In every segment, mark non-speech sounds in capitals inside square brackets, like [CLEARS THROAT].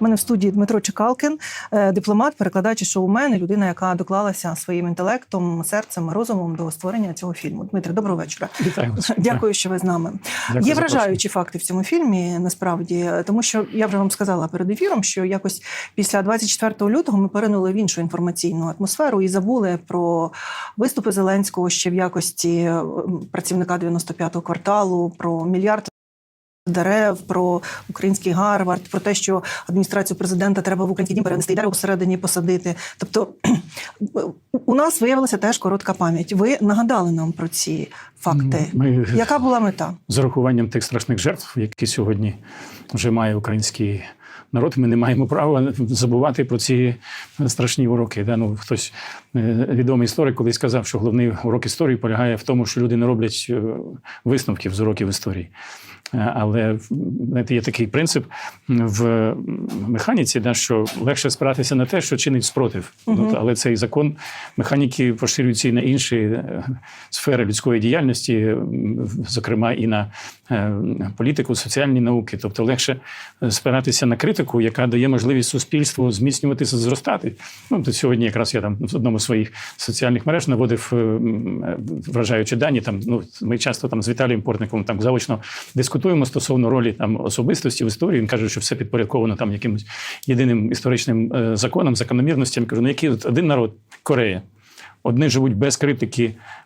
У мене в студії Дмитро Чекалкин, е, дипломат, перекладач і шоумен, і людина, яка доклалася своїм інтелектом, серцем, розумом до створення цього фільму. Дмитре, доброго вечора. Вітаю. [LAUGHS] Дякую, що ви з нами. Дякую Є вражаючі факти в цьому фільмі, насправді, тому що я вже вам сказала перед ефіром, що якось після 24 лютого ми перенули в іншу інформаційну атмосферу і забули про виступи Зеленського ще в якості працівника 95-го кварталу, про мільярд. Дерев про український Гарвард, про те, що адміністрацію президента треба в український дім перенести і дерево всередині посадити. Тобто [CLEARS THROAT] у нас виявилася теж коротка пам'ять. Ви нагадали нам про ці факти. Ми Яка була мета? з урахуванням тих страшних жертв, які сьогодні вже має український народ, ми не маємо права забувати про ці страшні уроки. Да? Ну, хтось е, відомий історик колись сказав, що головний урок історії полягає в тому, що люди не роблять е, висновків з уроків історії. Е, Але знаєте, є такий принцип в механіці, да, що легше спиратися на те, що чинить спротив. Ну, але цей закон механіки поширюється і на інші е, сфери людської діяльності, зокрема і на е, політику, соціальні науки. Тобто легше спиратися на критику, яка дає можливість суспільству зміцнюватися, зростати. Ну, то сьогодні якраз я там в одному з своїх соціальних мереж наводив вражаючі дані. Там ну ми часто там з Віталієм Портником там заочно дискутуємо стосовно ролі там особистості в історії. Він каже, що все підпорядковано там якимось єдиним історичним е, законом, закономірностям. Я кажу, ну який от один народ Корея. Одні живуть без критики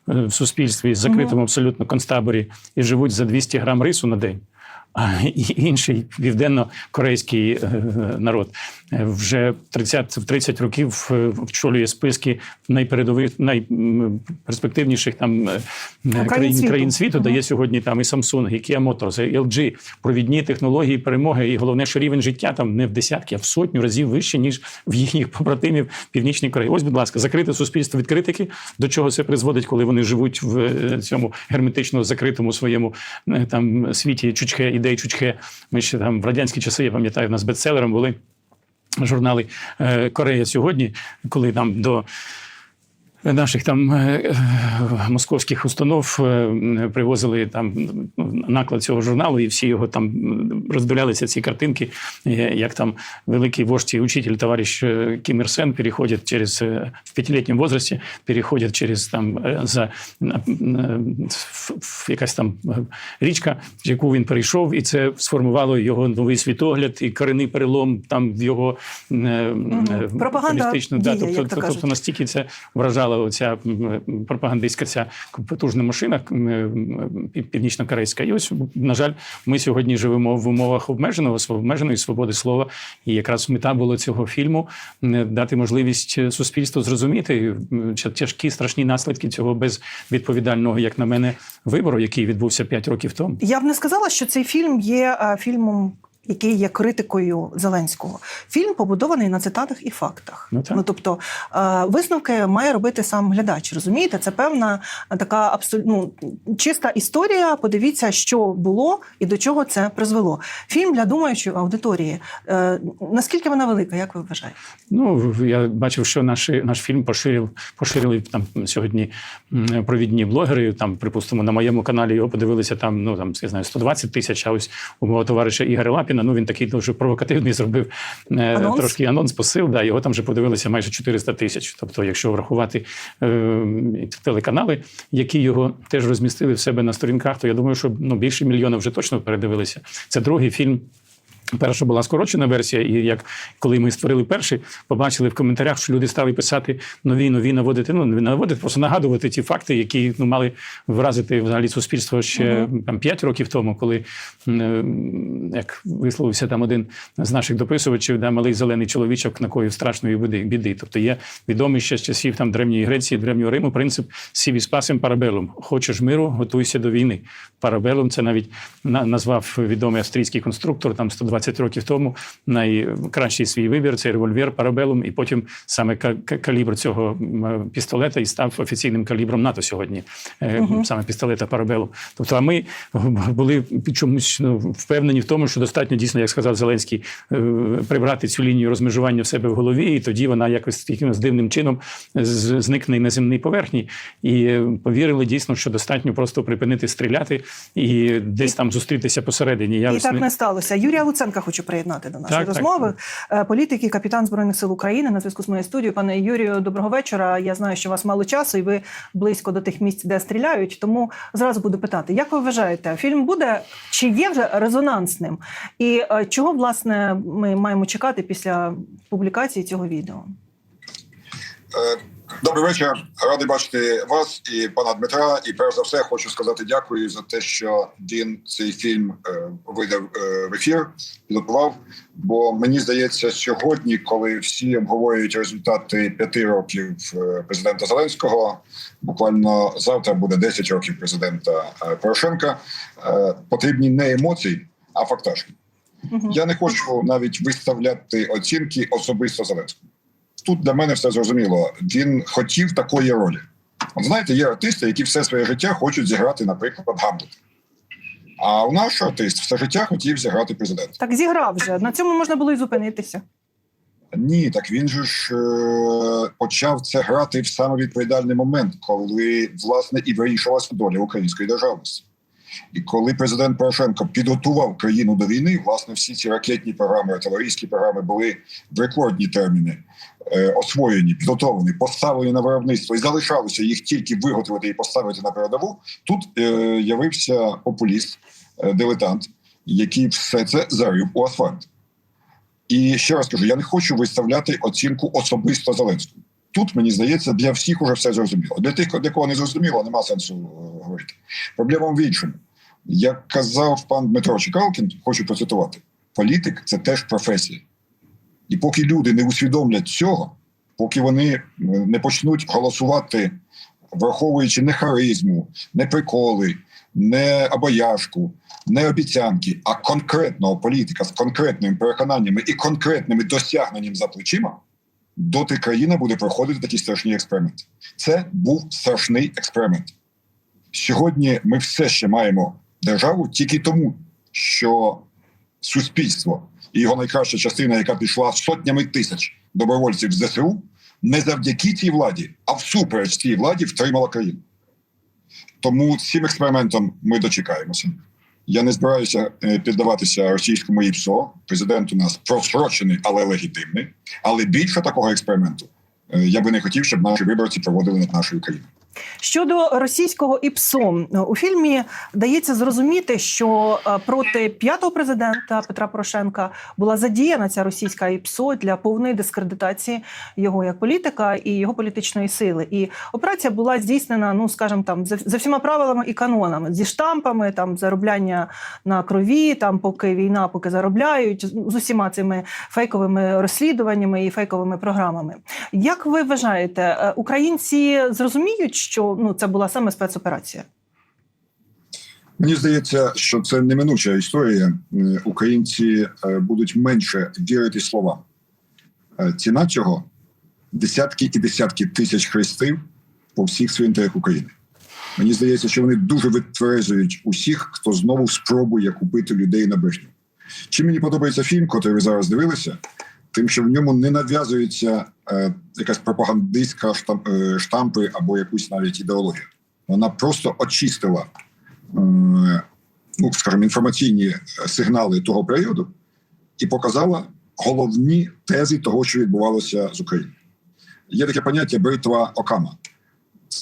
е, в суспільстві, з закритому абсолютно концтаборі і живуть за 200 грам рису на день. І- інший південно-корейський е, народ е, вже 30, в 30 років е, вчолює списки найпередових, найперспективніших там е, країн, світу. країн світу, Мгм. де є сьогодні там і Samsung, і Kia Motors, і LG, провідні технології перемоги. І головне, що рівень життя там не в десятки, а в сотню разів вище, ніж в їхніх побратимів Північній Кореї. Ось, будь ласка, закрите суспільство від критики. До чого це призводить, коли вони живуть в е, цьому герметично закритому своєму е, там світі чучхе, ідей чучхе. Ми ще там в радянські часи, я пам'ятаю, у нас бестселером були журнали е, Корея сьогодні, коли там до наших там е, е, московських установ е, привозили там ну, наклад цього журналу, і всі його там роздивлялися ці картинки, як там великий вождь і учитель, товариш Кім Ір Сен переходить через в п'ятилітньому возрасті, переходять через там за якась там річка, яку він перейшов, і це сформувало його новий світогляд і корінний перелом там в його е, Пропаганда да, тобто, як то кажуть. тобто настільки це вражала оця пропагандистська ця потужна машина північно-корейська. І ось, на жаль, ми сьогодні живемо в умовах обмеженого обмеженої свободи слова. І якраз мета була цього фільму дати можливість суспільству зрозуміти тяжкі страшні наслідки цього безвідповідального, як на мене, вибору, який відбувся 5 років тому. Я б не сказала, що цей фільм є е, фільмом. Який є критикою Зеленського, фільм побудований на цитатах і фактах. Ну, так. тобто е, висновки має робити сам глядач. Розумієте, це певна така абсолютно ну, чиста історія. Подивіться, що було і до чого це призвело. Фільм для думаючої аудиторії. Е, наскільки вона велика, як ви вважаєте? Ну я бачив, що наш, наш фільм поширив, поширили там сьогодні провідні блогери. Там, припустимо, на моєму каналі його подивилися там, ну там я знаю, 120 тисяч. А ось у мого товариша Ігоря Лапіна. Ну він такий дуже провокативний зробив е, Анонс? трошки анонс посил. Да, його там вже подивилися майже 400 тисяч. Тобто, якщо врахувати е, телеканали, які його теж розмістили в себе на сторінках, то я думаю, що ну більше мільйона вже точно передивилися. Це другий фільм. Перша була скорочена версія, і як коли ми створили перший, побачили в коментарях, що люди стали писати нові, нові наводити. Ну не наводити, просто нагадувати ті факти, які ну мали вразити взагалі суспільство ще там 5 років тому, коли е, як висловився там один з наших дописувачів, да, малий зелений чоловічок накоїв страшної біди. біди. Тобто є відомий ще з часів там древньої Греції, древнього Риму принцип сіві спасем парабелум. Хочеш миру, готуйся до війни. Парабелум це навіть на- назвав відомий австрійський конструктор там 120 років тому. Найкращий свій вибір це револьвер парабелум, і потім саме ка- ка- калібр цього пістолета і став офіційним калібром НАТО сьогодні. Е, Саме пістолета парабелум. Тобто, а ми були чомусь ну, впевнені в тому, що достатньо дійсно, як сказав Зеленський, е, прибрати цю лінію розмежування в себе в голові, і тоді вона якось якимось дивним чином зникне на земній поверхні. І е, повірили дійсно, що достатньо просто припинити стріляти і десь там зустрітися посередині. Я І так не- не сталося. Юрія Луценка хочу приєднати до нашої Так, так. розмови. Е, Політик і капітан збройних сил України на зв'язку з моєю студією. Пане Юрію, доброго вечора. Я знаю, що у вас мало часу, і ви близько до тих місць, де стріляють. Тому зразу буду питати, як ви вважаєте, фільм буде чи є вже резонансним? І е, чого власне ми маємо чекати після публікації цього відео? Добрий вечір. Радий бачити вас і пана Дмитра. І перш за все хочу сказати дякую за те, що він цей фільм е, видав е, в ефір, підготував. Бо мені здається, сьогодні, коли всі обговорюють результати п'яти років е, президента Зеленського, буквально завтра буде 10 років президента Порошенка. Потрібні не емоції, а фактажки. Я не хочу навіть виставляти оцінки особисто Зеленському. Тут для мене все зрозуміло. Він хотів такої ролі. От знаєте, є артисти, які все своє життя хочуть зіграти, наприклад, Гамлета. А у наш артист все життя хотів зіграти президента. Так зіграв вже на цьому можна було і зупинитися. Ні, так він же ж е, почав це грати в саме відповідальний момент, коли власне і вирішилася доля української державності. І коли президент Порошенко підготував країну до війни, власне, всі ці ракетні програми, артилерійські програми були в рекордні терміни е, освоєні, підготовлені, поставлені на виробництво і залишалося їх тільки виготовити і поставити на передову. Тут е, явився популіст, е, дилетант, який все це зарив у асфальт. І ще раз кажу: я не хочу виставляти оцінку особисто Зеленському. Тут мені здається, для всіх уже все зрозуміло. Для тих, для кого не зрозуміло, нема сенсу е, говорити. Проблема в іншому. Як казав пан Дмитро Чекалкін, хочу процитувати: політик це теж професія. І поки люди не усвідомлять цього, поки вони е, не почнуть голосувати, враховуючи не харизму, не приколи, не обаяшку, не обіцянки, а конкретного політика з конкретними переконаннями і конкретними досягненням за плечима, доти країна буде проходити такі страшні експерименти. Це був страшний експеримент. Сьогодні ми все ще маємо державу тільки тому, що суспільство і його найкраща частина, яка пішла сотнями тисяч добровольців з ЗСУ, не завдяки цій владі, а всупереч цій владі втримала країну. Тому цим експериментом ми дочекаємося. Я не збираюся е, піддаватися російському ІПСО. Президент у нас просрочений, але легітимний. Але більше такого експерименту е, я би не хотів, щоб наші виборці проводили над нашою країною. Щодо російського ІПСО, у фільмі дається зрозуміти, що е, проти п'ятого президента Петра Порошенка була задіяна ця російська ІПСО для повної дискредитації його як політика і його політичної сили. І операція була здійснена, ну скажімо, там за, всіма правилами і канонами, зі штампами, там заробляння на крові, там поки війна, поки заробляють, з усіма цими фейковими розслідуваннями і фейковими програмами. Як ви вважаєте, е, українці зрозуміють, що ну це була саме спецоперація? Мені здається, що це неминуча історія. Е, Українці е, будуть менше вірити словам. Е, Ціна цього десятки і десятки тисяч хрестів по всіх свинтарях України. Мені здається, що вони дуже витверезують усіх, хто знову спробує купити людей на брехню. Чим мені подобається фільм, який ви зараз дивилися, тим, що в ньому не нав'язується е, якась пропагандистська е, штампи або якусь навіть ідеологія. Вона просто очистила е, ну, скажімо, інформаційні сигнали того періоду і показала головні тези того, що відбувалося з Україною. Є таке поняття бритва Окама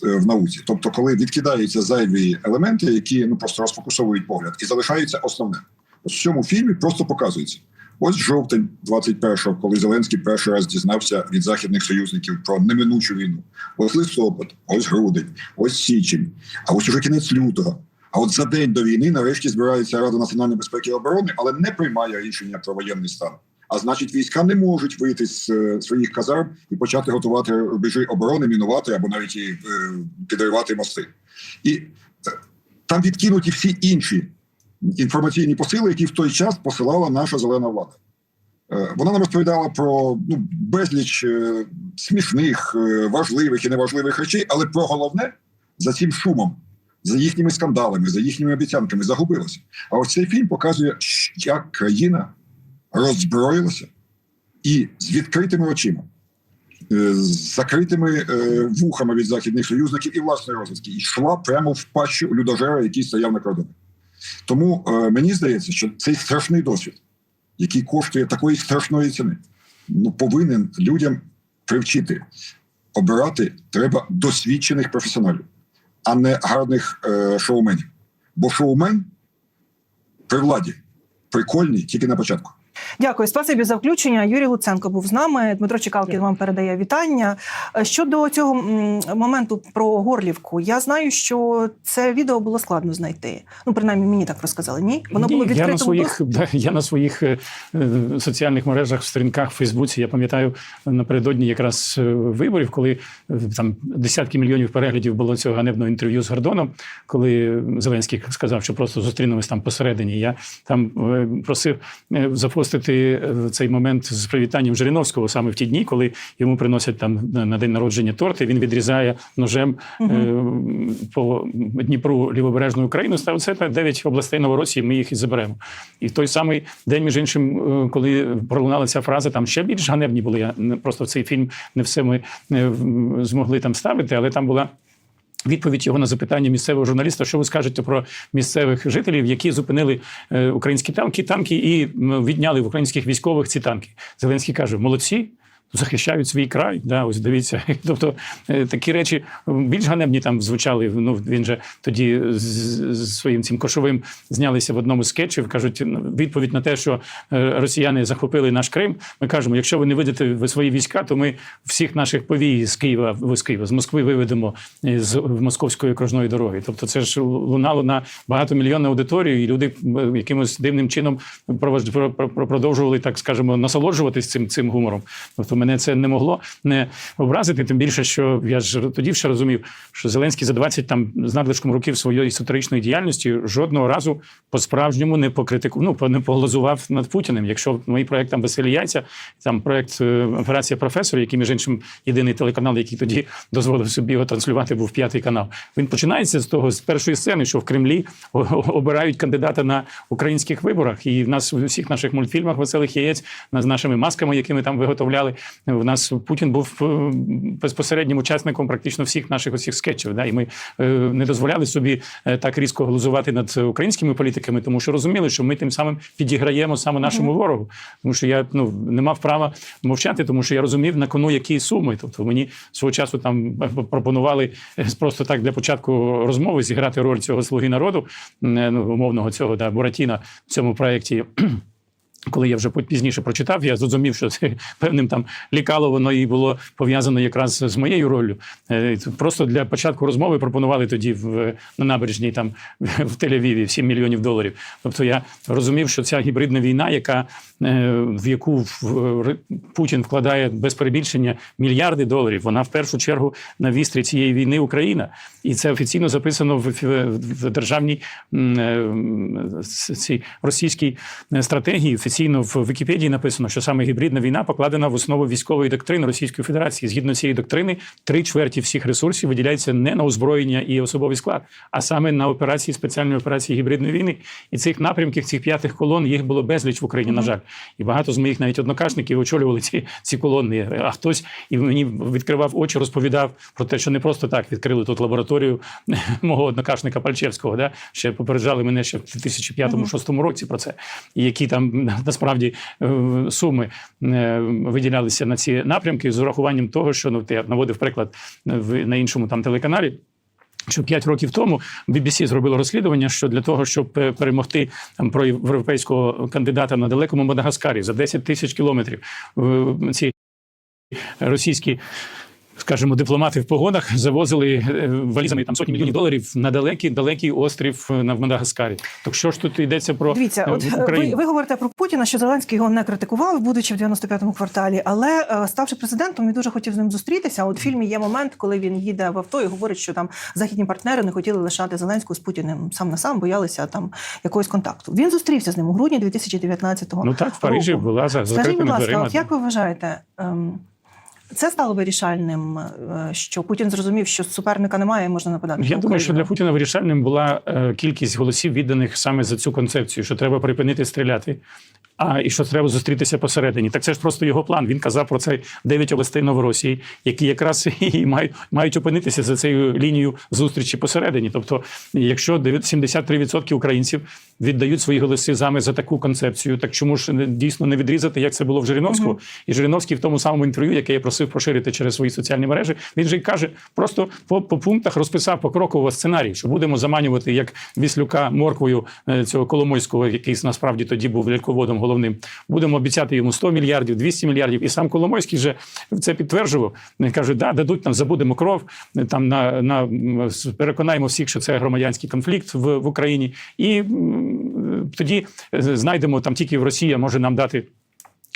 е, в науці. Тобто, коли відкидаються зайві елементи, які ну просто розфокусовують погляд, і залишається основне. Ось в цьому фільмі просто показується. Ось жовтень 21-го, коли Зеленський перший раз дізнався від західних союзників про неминучу війну. Ось листопад, ось грудень, ось січень, а ось уже кінець лютого. А от за день до війни нарешті збирається Рада національної безпеки і оборони, але не приймає рішення про воєнний стан. А значить, війська не можуть вийти з е, своїх казарм і почати готувати рубежі оборони, мінувати або навіть і е, підривати мости. І е, там відкинуті всі інші інформаційні посили, які в той час посилала наша зелена влада. Е, Вона нам розповідала про ну, безліч е, смішних, е, важливих і неважливих речей, але про головне за цим шумом, за їхніми скандалами, за їхніми обіцянками загубилося. А ось цей фільм показує, як країна роззброїлася і з відкритими очима, з закритими вухами від західних союзників і власної розвідки, і йшла прямо в пащу людожера, який стояв на кордоні. Тому е, мені здається, що цей страшний досвід який коштує такої страшної ціни. Ну повинен людям привчити. Обирати треба досвідчених професіоналів, а не гарних е, шоуменів. Бо шоумен при владі прикольний тільки на початку. Дякую, спасибі за включення. Юрій Луценко був з нами. Дмитро Чекалкін вам передає вітання. Е, Щодо цього моменту про Горлівку, я знаю, що це відео було складно знайти. Ну, принаймні, мені так розказали. Ні, воно було Ні, відкрито. я на своїх, да, я на своїх соціальних мережах, сторінках в Фейсбуці. Я пам'ятаю напередодні якраз е, виборів, коли е, там десятки мільйонів переглядів було цього ганебного інтерв'ю з Гордоном, коли Зеленський сказав, що просто зустрінемось там посередині. Я там е, просив е, запостити е, цей момент з привітанням Жириновського саме в ті дні, коли йому приносять там на- день народження торти. Він відрізає ножем е, по Дніпру лівобережну Україну. Став це 9 областей Новоросії. Ми їх і заберемо. І в той самий день, між іншим, е, коли пролунала ця фраза, там ще більш ганебні були. Я просто в цей фільм не все ми змогли там ставити, але там була. Відповідь його на запитання місцевого журналіста, що ви скажете про місцевих жителів, які зупинили е, українські танки, танки і відняли в українських військових ці танки. Зеленський каже: молодці. Захищають свій край, да, ось дивіться. [LAUGHS] Тобто е, такі речі більш ганебні там звучали. Ну він же тоді з, своїм цим кошовим знялися в одному з скетчів. кажуть, ну, відповідь на те, що е, росіяни захопили наш Крим. Ми кажемо, якщо ви не видите свої війська, то ми всіх наших повій з Києва з Києва, з Москви виведемо е, з московської окружної дороги. Тобто, це ж лунало на багатомільйонну аудиторію, і люди якимось дивним чином продовжували, так скажемо, насолоджуватись цим цим гумором. Тобто мене це не могло не образити. Тим більше, що я ж тоді ще розумів, що Зеленський за 20 там з надлишком років своєї історичної діяльності жодного разу по-справжньому не покритику, ну по- не поглазував над Путіним. Якщо мої проект там веселі яйця, там проект е, Операція професор, який між іншим єдиний телеканал, який тоді [LAUGHS] дозволив собі його транслювати, був п'ятий канал. Він починається з того з першої сцени, що в Кремлі обирають кандидата на українських виборах. І в нас у всіх наших мультфільмах веселих яєць з нашими масками, які ми там виготовляли. В нас Путін був е, безпосереднім учасником практично всіх наших усіх скетчів. Да? І ми е, не дозволяли собі е, так різко глузувати над українськими політиками, тому що розуміли, що ми тим самим підіграємо саме нашому ворогу. Тому що я ну не мав права мовчати, тому що я розумів на кону які суми. Тобто мені свого часу там пропонували просто так для початку розмови зіграти роль цього слуги народу, ну умовного цього да, Буратіна в цьому проєкті. Коли я вже пізніше прочитав, я зрозумів, що це [LAUGHS] певним там лікало воно і було пов'язано якраз з моєю роллю. Е, Просто для початку розмови пропонували тоді в на набережній там [LAUGHS] в Тель-Авіві 7 мільйонів доларів. Тобто я розумів, що ця гібридна війна, яка е, в яку Путін вкладає без перебільшення мільярди доларів, вона в першу чергу на вістрі цієї війни Україна, і це офіційно записано в, в, в державній е, цій російській стратегії. Офіційно в Вікіпедії написано, що саме гібридна війна покладена в основу військової доктрини Російської Федерації. Згідно цієї доктрини, три чверті всіх ресурсів виділяється не на озброєння і особовий склад, а саме на операції спеціальної операції гібридної війни. І цих напрямків, цих п'ятих колон, їх було безліч в Україні. На жаль, і багато з моїх навіть однокашників очолювали ці, ці колони. А хтось і мені відкривав очі, розповідав про те, що не просто так відкрили тут лабораторію [LAUGHS] мого однокашника Пальчевського. Да? Ще попереджали мене ще в 2005-2006 році про це. І які там насправді е, суми е, виділялися на ці напрямки з урахуванням того, що ну я наводив приклад е, в на іншому там телеканалі. Що 5 років тому BBC зробило розслідування, що для того, щоб перемогти там про європейського кандидата на далекому Мадагаскарі за 10 тисяч кілометрів е, ці російські. Скажімо, дипломати в погонах завозили е, валізами там сотні мільйонів доларів на далекий далекий острів е, на в Мадагаскарі. Так що ж тут йдеться про Дивіться, е, от е, ви, ви говорите про Путіна, що Зеленський його не критикував, будучи в 95-му кварталі, але е, ставши президентом, він дуже хотів з ним зустрітися. От в фільмі є момент, коли він їде в авто і говорить, що там західні партнери не хотіли лишати Зеленського з Путіним сам на сам, боялися там якогось контакту. Він зустрівся з ним у грудні 2019-го. Ну так, в Парижі року. була за Скажіть, будь ласка, дверима. як ви вважаєте? ем, Це стало вирішальним, е, що Путін зрозумів, що суперника немає, і можна нападати. Я думаю, що для Путіна вирішальним була е, кількість голосів, відданих саме за цю концепцію, що треба припинити стріляти. А і що треба зустрітися посередині. Так це ж просто його план. Він казав про це дев'ять областей Новоросії, які якраз [LAUGHS] і мають, мають опинитися за цією лінією зустрічі посередині. Тобто, якщо 73% українців віддають свої голоси саме за таку концепцію, так чому ж дійсно не відрізати, як це було в Жириновського? І Жириновський в тому самому інтерв'ю, яке я просив поширити через свої соціальні мережі, він же й каже, просто по, по пунктах розписав покроково сценарій, що будемо заманювати як Віслюка морквою е, цього Коломойського, який насправді тоді був ляльководом головним. Будемо обіцяти йому 100 мільярдів, 200 мільярдів. І сам Коломойський вже це підтверджував. Каже, да, дадуть нам, забудемо кров. Там на, на переконаємо всіх, що це громадянський конфлікт в, в Україні, і тоді е, знайдемо там тільки в Росія може нам дати.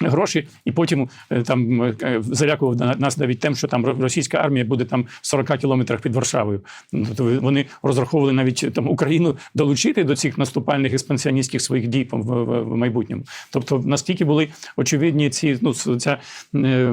Гроші, і потім е, там е, залякував на- нас навіть тим, що там російська армія буде там в 40 кілометрах під Варшавою. Ну, Тобто вони розраховували навіть там Україну долучити до цих наступальних експансіоністських своїх дій в, в, в майбутньому. Тобто настільки були очевидні ці ну ця е, е,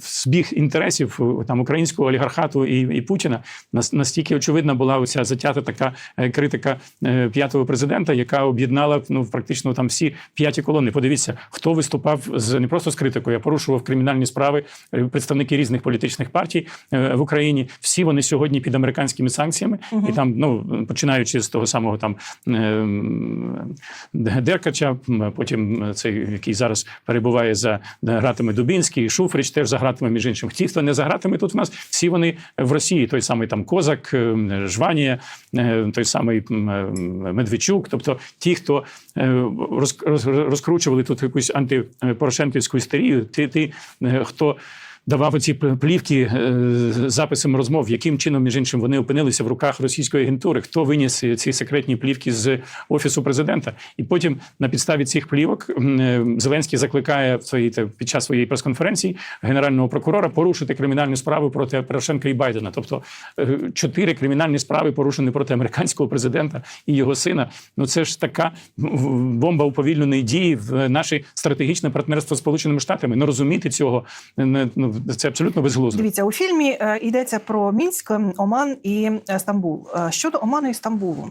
збіг інтересів е, там українського олігархату і, і Путіна. Нас- Настільки очевидна була оця затята така е, критика е, п'ятого президента, яка об'єднала ну практично там всі п'яті колони. Подивіться, хто виступав з не просто з критикою, а порушував кримінальні справи е, представники різних політичних партій е, в Україні. Всі вони сьогодні під американськими санкціями, і там, ну починаючи з того самого там е, Деркача, потім цей, який зараз перебуває за гратами Дубінський, Шуфрич теж за гратами, між іншим. Ті, хто не за гратами, тут у нас всі вони в Росії. Той самий там Козак, е, Жванія, е, той самий е, Медведчук. Тобто ті, хто е, роз- роз- розкручували тут якусь антипорошенківську істерію, ті, ти, е, хто. Давав оці плівки е, з записами розмов, яким чином, між іншим, вони опинилися в руках російської агентури, хто виніс ці секретні плівки з офісу президента. І потім на підставі цих плівок е, Зеленський закликає в своїй під час своєї прес-конференції генерального прокурора порушити кримінальну справу проти Порошенка і Байдена. Тобто е, чотири кримінальні справи порушені проти американського президента і його сина. Ну це ж така бомба уповільненої дії в наше стратегічне партнерство з Сполученими Штатами. Не розуміти цього не- ну, це абсолютно безглуздо. Дивіться, у фільмі е, йдеться про Мінськ, Оман і е, Стамбул. Е, Щодо Оману і Стамбулу,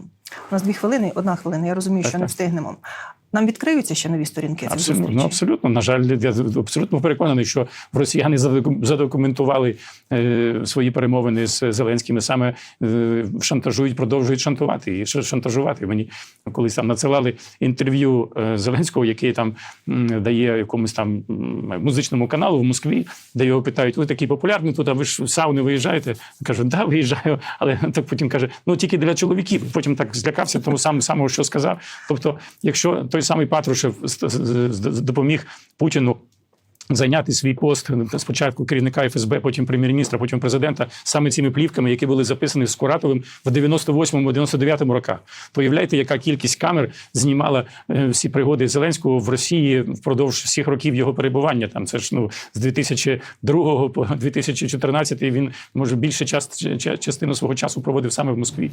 у нас дві хвилини, одна хвилина. Я розумію, Так, що не встигнемо. Нам відкриються ще нові сторінки цих Абсолютно, зустрічей? ну, абсолютно. На жаль, я абсолютно переконаний, що росіяни задокументували е, свої перемовини з Зеленським, і саме е, шантажують, продовжують шантувати і шантажувати. Мені колись там надсилали інтерв'ю е, Зеленського, який там дає якомусь там музичному каналу в Москві, де його питають: ви такий популярний тут, а ви ж в сауни виїжджаєте? Кажу, да, виїжджаю, [LAUGHS] але так потім каже: ну тільки для чоловіків. Потім так злякався тому самого, самого, що сказав. Тобто, якщо той самий Патрушев допоміг Путіну. Зайняти свій пост спочатку керівника ФСБ, потім прем'єр-міністра, потім президента саме цими плівками, які були записані з Куратовим в 98-99 роках. Появляєте, яка кількість камер знімала е, всі пригоди Зеленського в Росії впродовж всіх років його перебування. Там це ж ну з 2002 по 2014 він може більше час частину свого часу проводив саме в Москві.